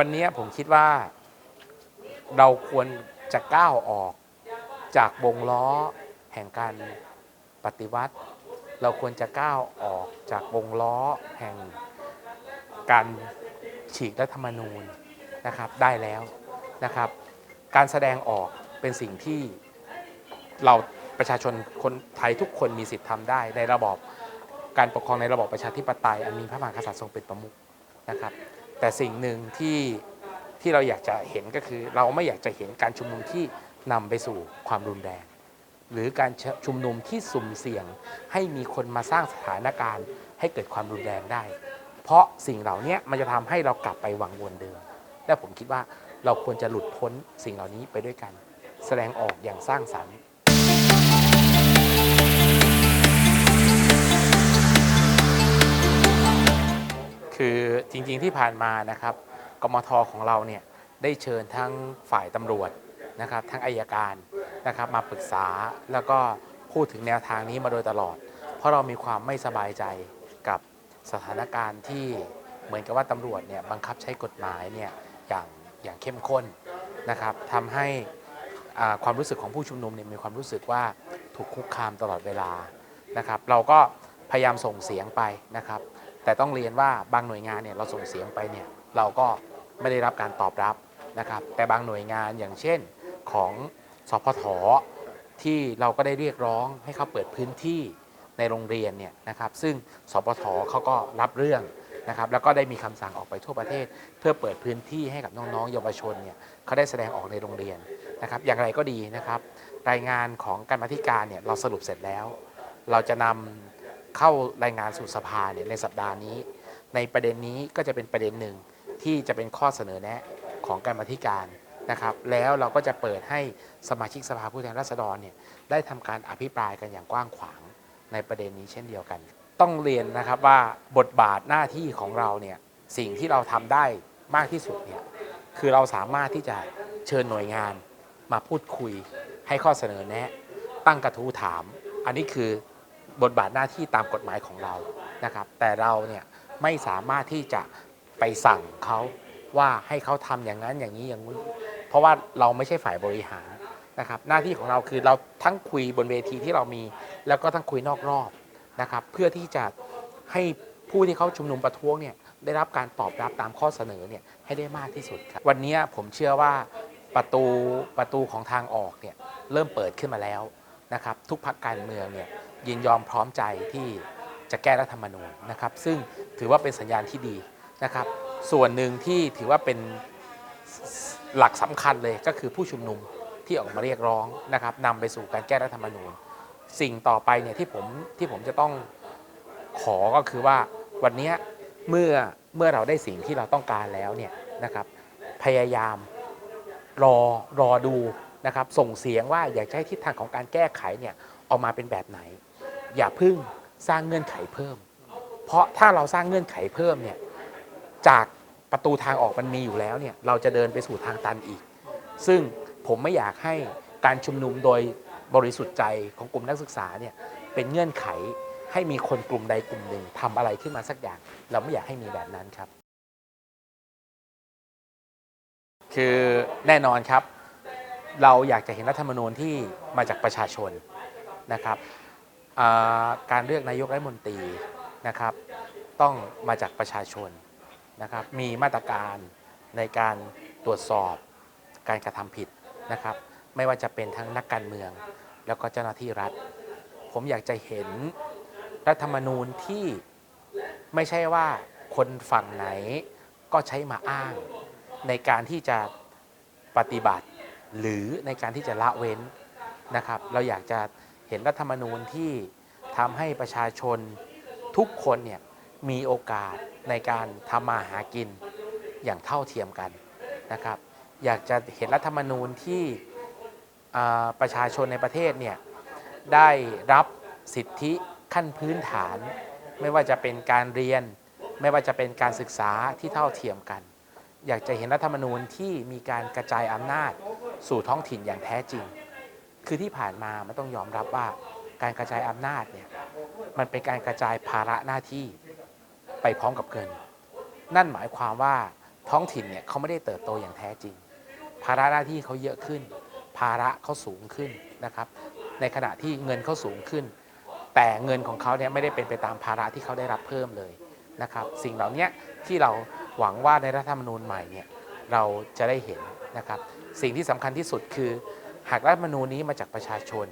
วันนี้ผมคิดว่าเราควรจะก้าวออกจากวงล้อแห่งการปฏิวัติ เราควรจะก้าวออกจากวงล้อแห่งการฉีกรัฐธรรมนูญนะครับได้แล้วนะครับ การแสดงออกเป็นสิ่งที่เราประชาชนคนไทยทุกคนมีสิทธิ์ทำได้ ในระบอบการปกครองในระบอบประชาธิปไตยอันมีพระมหากษัตริย์ทรงเป็นประมุขนะครับ แต่สิ่งหนึ่งที่ที่เราอยากจะเห็นก็คือ เราไม่อยากจะเห็นการชุมนุมที่นำไปสู่ความรุนแรง หรือการชุมนุมที่สุ่มเสี่ยงให้มีคนมาสร้างสถานการณ์ให้เกิดความรุนแรงได้ เพราะสิ่งเหล่านี้มันจะทำให้เรากลับไปวังวนเดิม และผมคิดว่าเราควรจะหลุดพ้นสิ่งเหล่านี้ไปด้วยกัน แสดงออกอย่างสร้างสรรค์ คือจริงๆที่ผ่านมานะครับกมทของเราเนี่ยได้เชิญทั้งฝ่ายตำรวจนะครับทั้งอายการนะครับมาปรึกษาแล้วก็พูดถึงแนวทางนี้มาโดยตลอด เพราะเรามีความไม่สบายใจกับสถานการณ์ที่เหมือนกับว่าตำรวจเนี่ยบังคับใช้กฎหมายเนี่ยอย่างอย่างเข้มข้นนะครับทำให้ความรู้สึกของผู้ชุมนุมเนี่ยมีความรู้สึกว่าถูกคุกคามตลอดเวลานะครับ เราก็พยายามส่งเสียงไปนะครับ แต่ต้องเรียนว่าบางหน่วยงานเนี่ยเราส่งเสียงไปเนี่ยเราก็ไม่ได้รับการตอบรับนะครับ แต่บางหน่วยงานอย่างเช่นของสพทที่เราก็ได้เรียกร้องให้เขาเปิดพื้นที่ในโรงเรียนเนี่ยนะครับ ซึ่งสพทเขาก็รับเรื่องนะครับ แล้วก็ได้มีคำสั่งออกไปทั่วประเทศ เพื่อเปิดพื้นที่ให้กับน้องๆเยาวชนเนี่ยเขาได้แสดงออกในโรงเรียนนะครับ อย่างไรก็ดีนะครับ รายงานของการมาธิการเนี่ยเราสรุปเสร็จแล้ว เราจะนำ เข้ารายงานสู่สภาเนี่ยในสัปดาห์นี้ ในประเด็นนี้ก็จะเป็นประเด็นหนึ่งที่จะเป็นข้อเสนอแนะของการมาธิการนะครับ แล้วเราก็จะเปิดให้สมาชิกสภาผู้แทนราษฎรเนี่ยได้ทำการอภิปรายกันอย่างกว้างขวางในประเด็นนี้เช่นเดียวกัน ต้องเรียนนะครับว่าบทบาทหน้าที่ของเราเนี่ยสิ่งที่เราทำได้มากที่สุดเนี่ยคือเราสามารถที่จะเชิญหน่วยงานมาพูดคุยให้ข้อเสนอแนะ ตั้งกระทู้ถาม อันนี้คือ บทบาทหน้าที่ตามกฎหมายของเรานะครับแต่เราเนี่ยไม่สามารถที่จะไปสั่งเขาว่าให้เขาทำอย่างนั้นอย่างนี้อย่างนู้นเพราะว่าเราไม่ใช่ฝ่ายบริหารนะครับหน้าที่ของเราคือเราทั้งคุยบนเวทีที่เรามี แล้วก็ทั้งคุยนอกรอบนะครับเพื่อที่จะให้ผู้ที่เขาชุมนุมประท้วงเนี่ยได้รับการตอบรับตามข้อเสนอเนี่ยให้ได้มากที่สุดครับวันนี้ผมเชื่อว่าประตูประตูของทางออกเนี่ยเริ่มเปิดขึ้นมาแล้วนะครับทุกพักการเมืองเนี่ย ยินยอมพร้อมใจที่จะแก้รัฐธรรมนูญนะครับ ซึ่งถือว่าเป็นสัญญาณที่ดีนะครับ ส่วนหนึ่งที่ถือว่าเป็นหลักสำคัญเลยก็คือผู้ชุมนุมที่ออกมาเรียกร้องนะครับนำไปสู่การแก้รัฐธรรมนูญ สิ่งต่อไปเนี่ยที่ผมที่ผมจะต้องขอก็คือว่าวันนี้เมื่อเมื่อเราได้สิ่งที่เราต้องการแล้วเนี่ยนะครับพยายามรอรอดูนะครับส่งเสียงว่าอยากจะให้ทิศทางของการแก้ไขเนี่ยออกมาเป็นแบบไหน อย่าพึ่งสร้างเงื่อนไขเพิ่ม เพราะถ้าเราสร้างเงื่อนไขเพิ่มเนี่ยจากประตูทางออกมันมีอยู่แล้วเนี่ยเราจะเดินไปสู่ทางตันอีก ซึ่งผมไม่อยากให้การชุมนุมโดยบริสุทธิ์ใจของกลุ่มนักศึกษาเนี่ยเป็นเงื่อนไขให้มีคนกลุ่มใดกลุ่มหนึ่งทำอะไรขึ้นมาสักอย่าง เราไม่อยากให้มีแบบนั้นครับ คือแน่นอนครับ เราอยากจะเห็นรัฐธรรมนูญที่มาจากประชาชนนะครับ การเลือกนายกรัฐมนตรีนะครับ ต้องมาจากประชาชนนะครับ มีมาตรการในการตรวจสอบการกระทำผิดนะครับ ไม่ว่าจะเป็นทั้งนักการเมือง แล้วก็เจ้าหน้าที่รัฐ ผมอยากจะเห็นรัฐธรรมนูญที่ไม่ใช่ว่าคนฝั่งไหนก็ใช้มาอ้าง ในการที่จะปฏิบัติ หรือในการที่จะละเว้นนะครับ เราอยากจะ เห็นรัฐธรรมนูญที่ทำให้ประชาชนทุกคนเนี่ยมีโอกาสในการทำมาหากินอย่างเท่าเทียมกันนะครับ อยากจะเห็นรัฐธรรมนูญที่ประชาชนในประเทศเนี่ยได้รับสิทธิขั้นพื้นฐาน ไม่ว่าจะเป็นการเรียน ไม่ว่าจะเป็นการศึกษาที่เท่าเทียมกัน อยากจะเห็นรัฐธรรมนูญที่มีการกระจายอำนาจสู่ท้องถิ่นอย่างแท้จริง คือที่ผ่านมามันต้องยอมรับว่าการกระจายอำนาจเนี่ยมันเป็นการกระจายภาระหน้าที่ไปพร้อมกับเงิน นั่นหมายความว่าท้องถิ่นเนี่ยเขาไม่ได้เติบโตอย่างแท้จริง ภาระหน้าที่เขาเยอะขึ้น ภาระเขาสูงขึ้นนะครับ ในขณะที่เงินเขาสูงขึ้น แต่เงินของเขาเนี่ยไม่ได้เป็นไปตามภาระที่เขาได้รับเพิ่มเลยนะครับ สิ่งเหล่านี้ที่เราหวังว่าในรัฐธรรมนูญใหม่เนี่ยเราจะได้เห็นนะครับ สิ่งที่สำคัญที่สุดคือ หากรัฐธรรมนูญนี้มาจากประชาชน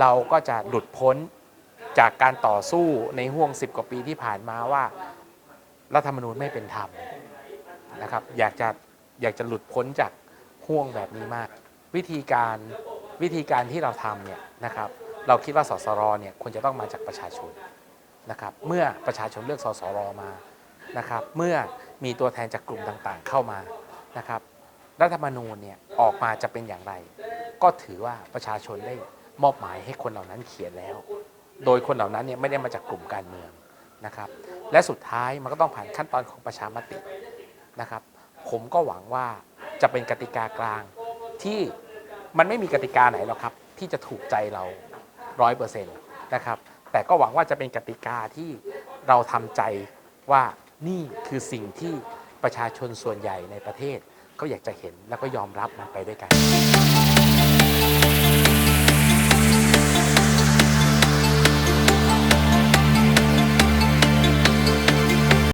เราก็จะหลุดพ้นจากการต่อสู้ในห่วง 10 กว่าปีที่ผ่านมาว่า รัฐธรรมนูญไม่เป็นธรรมนะครับ อยากจะอยากจะหลุดพ้นจากห่วงแบบนี้มาก วิธีการวิธีการที่เราทำเนี่ยนะครับ เราคิดว่าสสรเนี่ยควรจะต้องมาจากประชาชนนะครับ เมื่อประชาชนเลือกสสรมานะครับ เมื่อมีตัวแทนจากกลุ่มต่างๆเข้ามานะครับ รัฐธรรมนูญเนี่ยออกมาจะเป็นอย่างไร ก็ถือว่าประชาชนได้มอบหมายให้คนเหล่านั้นเขียนแล้ว โดยคนเหล่านั้นเนี่ยไม่ได้มาจากกลุ่มการเมืองนะครับ และสุดท้ายมันก็ต้องผ่านขั้นตอนของประชามตินะครับ ผมก็หวังว่าจะเป็นกติกากลางที่มันไม่มีกติกาไหนหรอกครับ ที่จะถูกใจเราร้อยเปอร์เซ็นต์นะครับ แต่ก็หวังว่าจะเป็นกติกาที่เราทำใจว่านี่คือสิ่งที่ ประชาชนส่วนใหญ่ในประเทศเขาอยากจะเห็นแล้วก็ยอมรับมันไปด้วยกัน